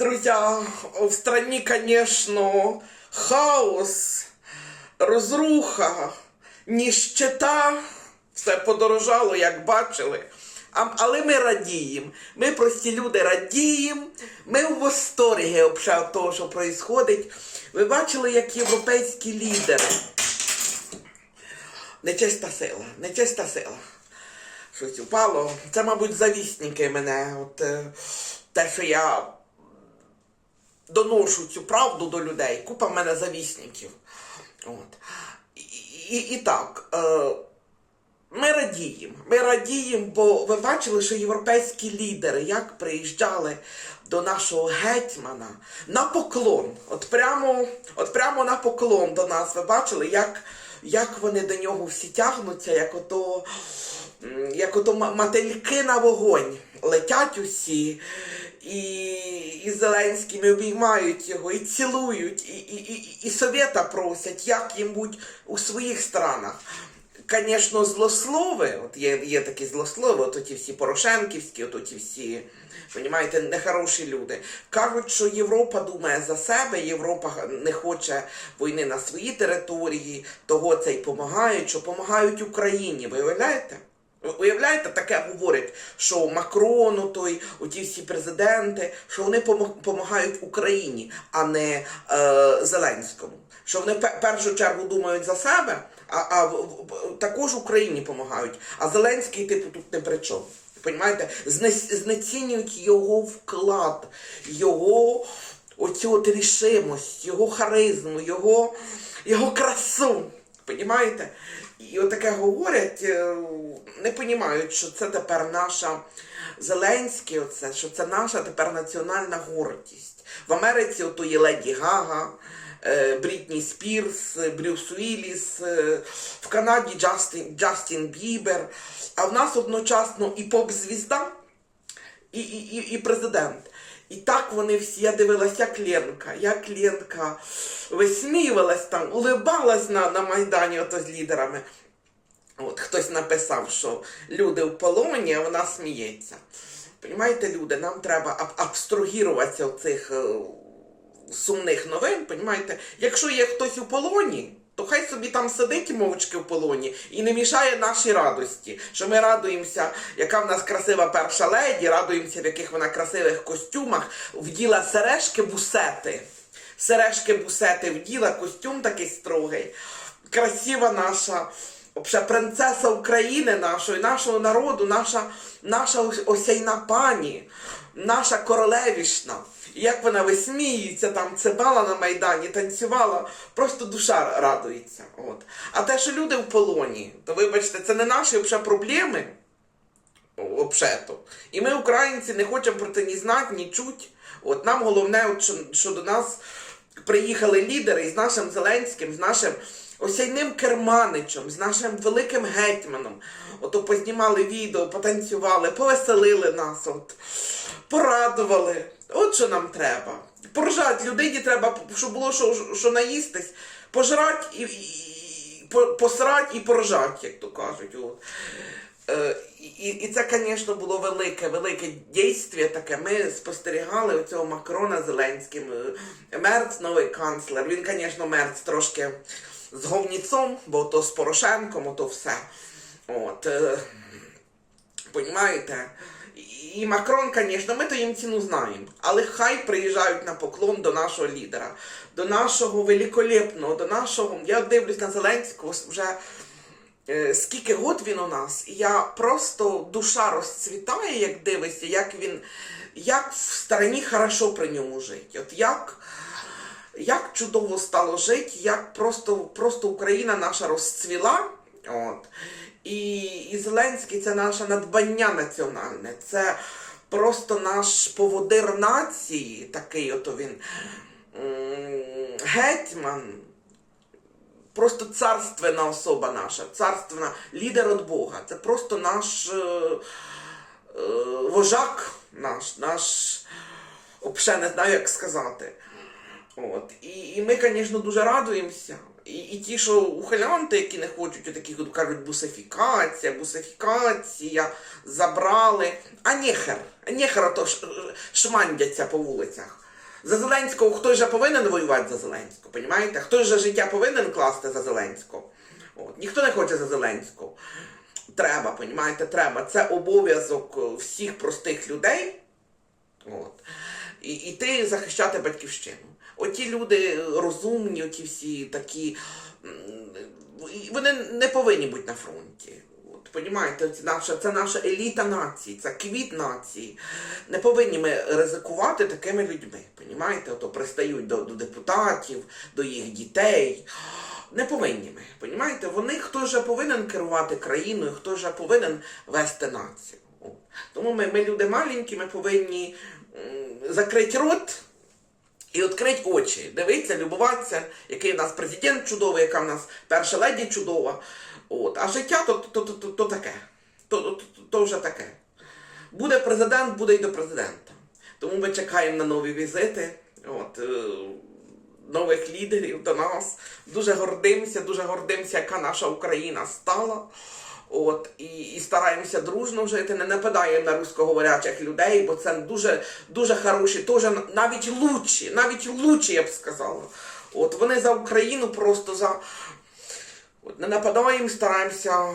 Друзья, в стране, конечно, хаос, розруха, ніщета, все подорожало, як бачили. А- Але ми радіємо. Ми прості люди радіємо. Ми у восторгі від того, що відбувається. Ви бачили, як європейські лідери. Нечиста сила, нечиста сила. Щось упало. Це, мабуть, завісники мене. От, е, те, що я доношу цю правду до людей. Купа в мене завісників. От. І, і, і так, е, ми радіємо. Ми радіємо, бо ви бачили, що європейські лідери як приїжджали до нашого гетьмана на поклон. От прямо, от прямо на поклон до нас. Ви бачили, як, як вони до нього всі тягнуться, як ото, як ото мотильки на вогонь. Летять усі. І, і Зеленськими обіймають його, і цілують, і, і, і, і совєта просять, як їм будь у своїх странах. Звісно, злослови, от є, є такі злослови, от ті всі Порошенківські, от ті всі, понімаєте, нехороші люди. Кажуть, що Європа думає за себе, Європа не хоче війни на своїй території, того це й допомагають, що допомагають Україні. Ви уявляєте? Уявляєте, таке говорять, що Макрону, той, оті всі президенти, що вони допомагають Україні, а не е, Зеленському. Що вони в першу чергу думають за себе, а, а також Україні допомагають. А Зеленський, типу, тут не при чому. Понімаєте? Знецінюють його вклад, його оцю от рішимость, його харизму, його, його красу. Понімаєте? І отаке говорять, е, не понімають, що це тепер наша Зеленський, оце, що це наша тепер національна гордість. В Америці ото є Леді Гага, е, Брітні Спірс, Брюс Уілліс, е, в Канаді Джастін, Джастін Бібер, а в нас одночасно і поп-звізда, і, і, і, і президент. І так вони всі, я дивилася, як Ленка, як Ленка висміювалась там, улибалась на, на Майдані ото з лідерами. От хтось написав, що люди в полоні, а вона сміється. Понімаєте, люди, нам треба аб- абстрагіруватися від цих е, сумних новин, понімаєте? Якщо є хтось у полоні, то хай собі там сидить мовчки в полоні і не мішає нашій радості. Що ми радуємося, яка в нас красива перша леді, радуємося, в яких вона красивих костюмах, вділа сережки бусети. Сережки бусети вділа, костюм такий строгий. Красива наша. Взагалі, принцеса України нашої, нашого народу, наша, наша осяйна пані, наша королевішна. І Як вона висміюється, там цибала на Майдані, танцювала, просто душа радується. От. А те, що люди в полоні, то вибачте, це не наші взагалі проблеми. Обшето. І ми, українці, не хочемо про це ні знати, ні чути. От нам головне, от, що, що до нас приїхали лідери із нашим Зеленським, з нашим осяйним керманичем, з нашим великим гетьманом. Ото познімали відео, потанцювали, повеселили нас, от, порадували. От що нам треба. Поржати людині треба, щоб було що, що наїстись, пожрати і, і, і по- посрать і поржать, як то кажуть. От. Е, І, і це, звісно, було велике, велике дійство таке. Ми спостерігали цього Макрона Зеленським. Е, Мерц, новий канцлер. Він, звісно, Мерц трошки з говніцом, бо то з Порошенком, то все. От. е, Понімаєте? І Макрон, звісно, ми то їм ціну знаємо. Але хай приїжджають на поклон до нашого лідера, до нашого великолепного, до нашого. Я дивлюсь на Зеленського вже скільки год він у нас, я просто душа розцвітає, як дивишся, як він, як в стороні хорошо при ньому жить. От як, як чудово стало жити, як просто, просто Україна наша розцвіла. От. І, і Зеленський це наше надбання національне, це просто наш поводир нації, такий ото він гетьман, просто царственна особа наша, царственна лідер від Бога. Це просто наш е, е, вожак, наш, наш, взагалі не знаю, як сказати. От. І, і ми, звісно, дуже радуємося. І, і ті, що ухилянти, які не хочуть, отакі от кажуть, бусифікація, бусифікація, забрали. А нехер, а нехер то ш- шмандяться по вулицях. За Зеленського хтось же повинен воювати за Зеленського, понімаєте? Хтось же життя повинен класти за Зеленського. От. Ніхто не хоче за Зеленського. Треба, понімаєте, треба. Це обов'язок е, всіх простих людей. От. І, і ти захищати батьківщину. Оті люди розумні, оті всі такі, вони не повинні бути на фронті. Понімаєте, наша, це наша еліта нації, це квіт нації. Не повинні ми ризикувати такими людьми. Понімаєте, ото пристають до, до депутатів, до їх дітей. Не повинні ми. Понімаєте, вони хто ж повинен керувати країною, хто ж повинен вести націю. Тому ми, ми люди маленькі, ми повинні закрити рот і відкрити очі, дивитися, любуватися, який в нас президент чудовий, яка в нас перша леді чудова. От. А життя то, то, то, то, то таке. То, то, то, то вже таке. Буде президент, буде й до президента. Тому ми чекаємо на нові візити. От, е, нових лідерів до нас. Дуже гордимося, дуже гордимося, яка наша Україна стала. От, і, і стараємося дружно жити, не нападаємо на русскоговорячих людей, бо це дуже, дуже хороші, теж навіть лучші, навіть лучші, я б сказала. От вони за Україну просто за. От, не нападаємо, стараємося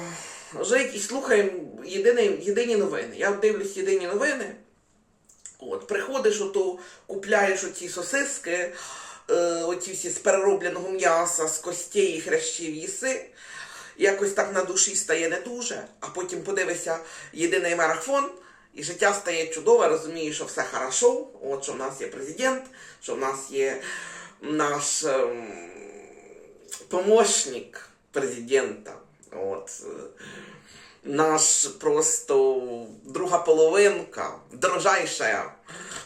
жити і слухаємо єдині, єдині новини. Я дивлюсь єдині новини. От, приходиш, ото, купляєш оці сосиски, е, оці всі з переробленого м'яса, з костей і хрящів їси. Якось так на душі стає не дуже, а потім подивишся єдиний марафон, і життя стає чудове, розумієш, що все хорошо, от що в нас є президент, що в нас є наш ем, помощник президента. От, е, наш просто друга половинка, дрожайша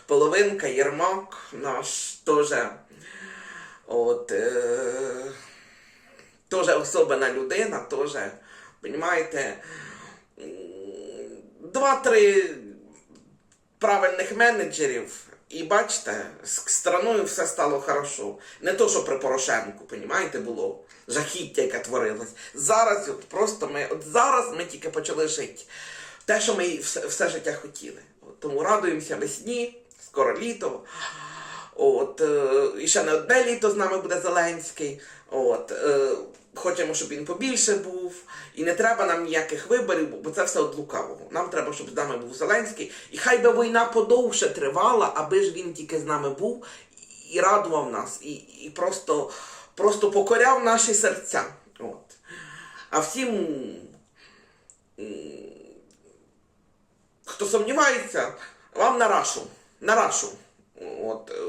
половинка, Єрмак, наш теж от, е, теж особена людина, теж, розумієте, два-три правильних менеджерів, і бачите, з страною все стало хорошо. Не то, що при Порошенку, понімаєте, було жахіття, яке творилось. Зараз, от просто ми, от зараз ми тільки почали жити. Те, що ми все, все життя хотіли. От, тому радуємося весні, скоро літо. От, е, і ще не одне літо з нами буде Зеленський. От, е, хочемо, щоб він побільше був. І не треба нам ніяких виборів, бо це все від лукавого. Нам треба, щоб з нами був Зеленський. І хай би війна подовше тривала, аби ж він тільки з нами був і радував нас, і, і просто, просто покоряв наші серця. От. А всім, хто сумнівається, вам на рашу. На рашу. От, е,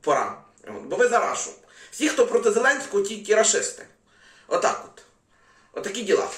пора. Бо ви за рашу. Всі, хто проти Зеленського, ті, ті рашисти. Отак от. Отакі діла.